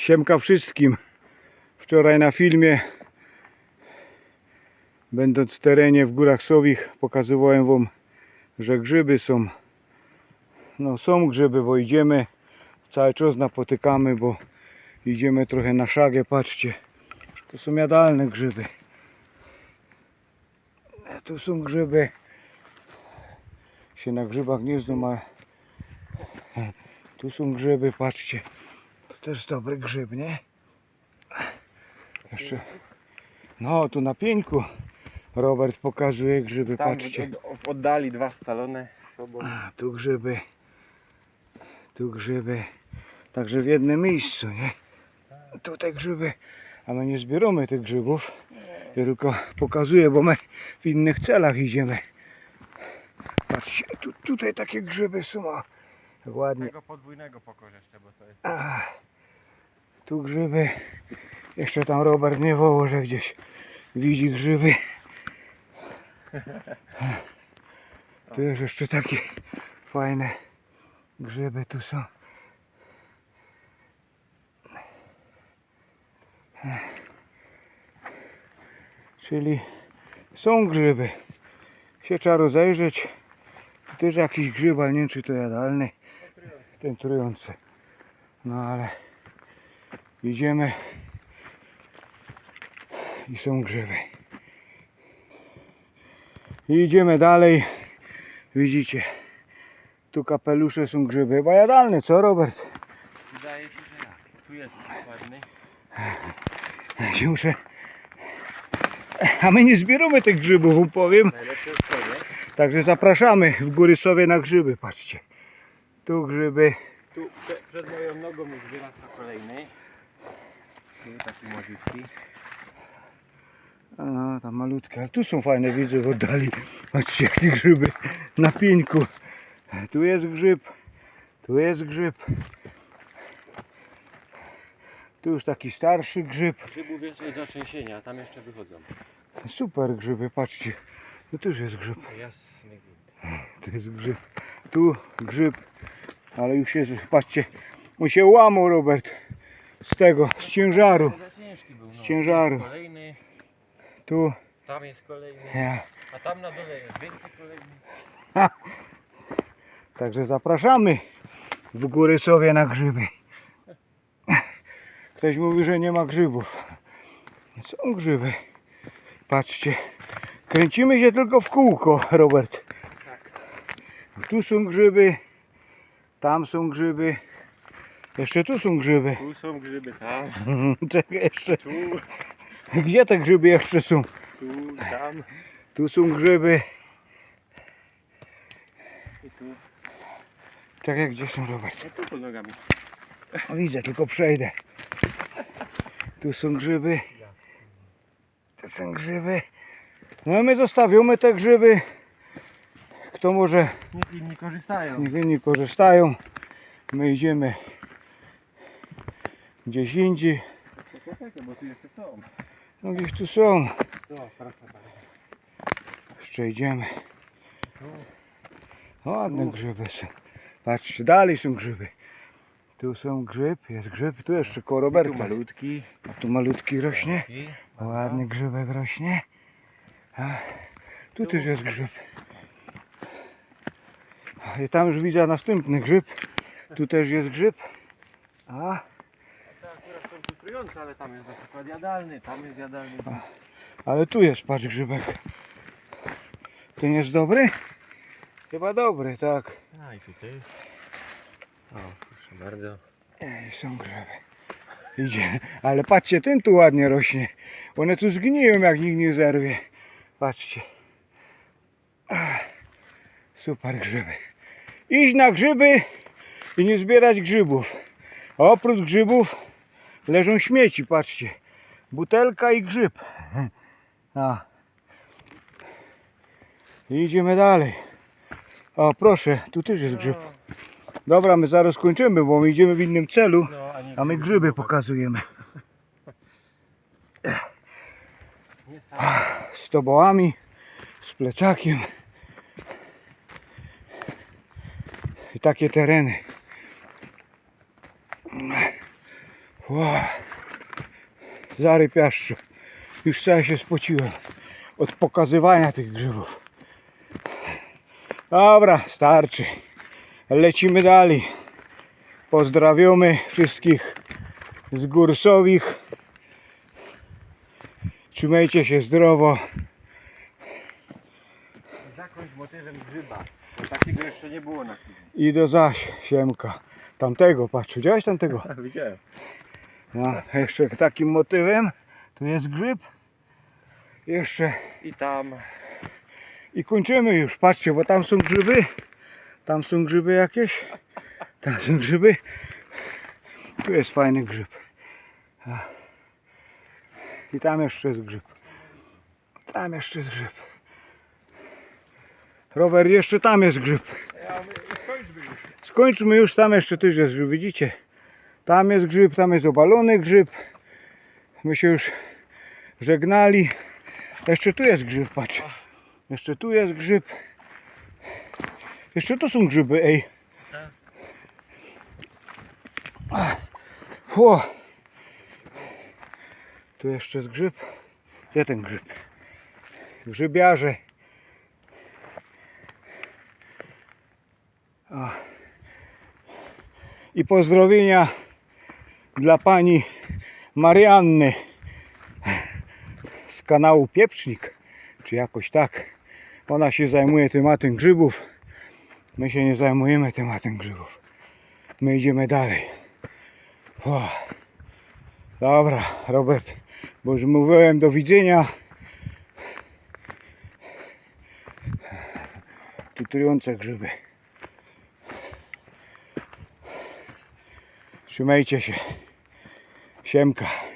Siemka wszystkim. Wczoraj na filmie, będąc w terenie w Górach Sowich, pokazywałem Wam, że grzyby są. No są grzyby, bo idziemy, cały czas napotykamy, bo idziemy trochę na szagę, patrzcie. To są jadalne grzyby. Tu są grzyby. Się na grzybach nie znam, ale tu są grzyby, patrzcie. To też dobry grzyb, nie? Jeszcze. No, tu na pieńku Robert pokazuje grzyby, Tam patrzcie. od, oddali dwa scalone z sobą. A, tu grzyby. Tu grzyby. Także w jednym miejscu, nie? Tutaj grzyby. A my nie zbieramy tych grzybów. Ja tylko pokazuję, bo my w innych celach idziemy. Patrzcie, tu, tutaj takie grzyby są. o. Ładnie. Tego podwójnego pokorz jeszcze, bo to jest... A, tu grzyby. Jeszcze tam Robert nie woło, że gdzieś widzi grzyby. Tu jest jeszcze takie fajne grzyby tu są. Czyli są grzyby. Się trzeba rozejrzeć. Tu też jakiś grzyb, ale nie wiem czy to jadalny. Ten trujący. No ale idziemy i są grzyby. I idziemy dalej. Widzicie, tu kapelusze są grzyby. Chyba jadalne, co Robert? Wydaje się, że tak. Tu jest ładny. Ja się muszę... A my nie zbieramy tych grzybów, powiem. To, nie? Także zapraszamy w Góry Sowie na grzyby, patrzcie. Tu grzyby. Tu prze, przed moją nogą jest wyrasta kolejny. Tu taki młodziutki. A, no, tam malutkie, ale tu są fajne, widzę w oddali. Patrzcie, jakie grzyby na pieńku. Tu jest grzyb, tu jest grzyb. Tu już taki starszy grzyb. Grzybów jest od zatrzęsienia, a tam jeszcze wychodzą. Super grzyby, patrzcie. Tu też jest grzyb. Jasny. To jest grzyb. Tu grzyb, ale już jest, patrzcie, on się łamał Robert z tego, z ciężaru. No. Z ciężaru. Kolejny, Tu, tam jest kolejny. ja. A tam na dole jest więcej kolejny. Także zapraszamy w Góry Sowie na grzyby. Ktoś mówi, że nie ma grzybów. Są grzyby. Patrzcie. Kręcimy się tylko w kółko, Robert. Tu są grzyby. Tam są grzyby. Jeszcze tu są grzyby. Tu są grzyby, tam, Czekaj, jeszcze. tu, Gdzie te grzyby jeszcze są? tu, tam Tu są grzyby. i tu. Czekaj, gdzie są, Robert? No tu pod nogami. O, widzę, tylko przejdę. Tu są grzyby. Tu są grzyby. No my zostawiamy te grzyby. Kto może, Niech inni korzystają. niech inni korzystają. My idziemy gdzieś indziej. Bo tu jeszcze są. No gdzieś tu są. Jeszcze idziemy. Ładne grzyby są. Patrzcie, dalej są grzyby. Tu są grzyb, jest grzyb. Tu jeszcze koło Tu Roberta. malutki. A tu malutki rośnie. Ładny grzybek rośnie. A, tu też jest grzyb. I tam już widzę następny grzyb. Tu też jest grzyb. A, są ale tam jest na przykład jadalny, tam jest jadalny. ale tu jest, patrz, grzybek. Ten jest dobry? Chyba dobry, tak. A i tutaj. O, proszę bardzo. Ej, są grzyby. Idzie. Ale patrzcie, ten tu ładnie rośnie. One tu zgniją, jak nikt nie zerwie. Patrzcie. Ach, super grzyby. Iść na grzyby i nie zbierać grzybów. A oprócz grzybów leżą śmieci, patrzcie. Butelka i grzyb. A. I idziemy dalej. O, proszę, tu też jest grzyb. Dobra, my zaraz kończymy, bo my idziemy w innym celu. No, a, my grzyby pokazujemy. Z tobołami, z pleczakiem. I takie tereny. Wow. Zary piaszczu. Już cały się spociłem od pokazywania tych grzybów. Dobra, starczy. Lecimy dalej. Pozdrawiamy wszystkich z Górsowich. Trzymajcie się zdrowo. Zakończ motywem grzyba. Bo takiego jeszcze nie było na filmie. I do zaś, Siemka. Tamtego, patrz, widziałeś tamtego? Widziałem. No, jeszcze takim motywem. Tu jest grzyb. Jeszcze I tam. i kończymy już. Patrzcie, bo tam są grzyby. Tam są grzyby jakieś. Tam są grzyby. Tu jest fajny grzyb. A. I tam jeszcze jest grzyb. Tam jeszcze jest grzyb. Rower, jeszcze tam jest grzyb. Skończmy już, tam jeszcze też jest grzyb, widzicie? Tam jest grzyb, tam jest obalony grzyb. My się już żegnali. Jeszcze tu jest grzyb, patrz. Jeszcze tu jest grzyb. Jeszcze tu są grzyby, ej. Ło. Tu jeszcze jest grzyb. Gdzie ten grzyb? Grzybiarze. i pozdrowienia dla pani Marianny z kanału Pieprznik, czy jakoś tak. Ona się zajmuje tematem grzybów. My się nie zajmujemy tematem grzybów. My idziemy dalej. O. Dobra, Robert, bo już mówiłem do widzenia. Tu trujące grzyby. Trzymajcie się. Siemka.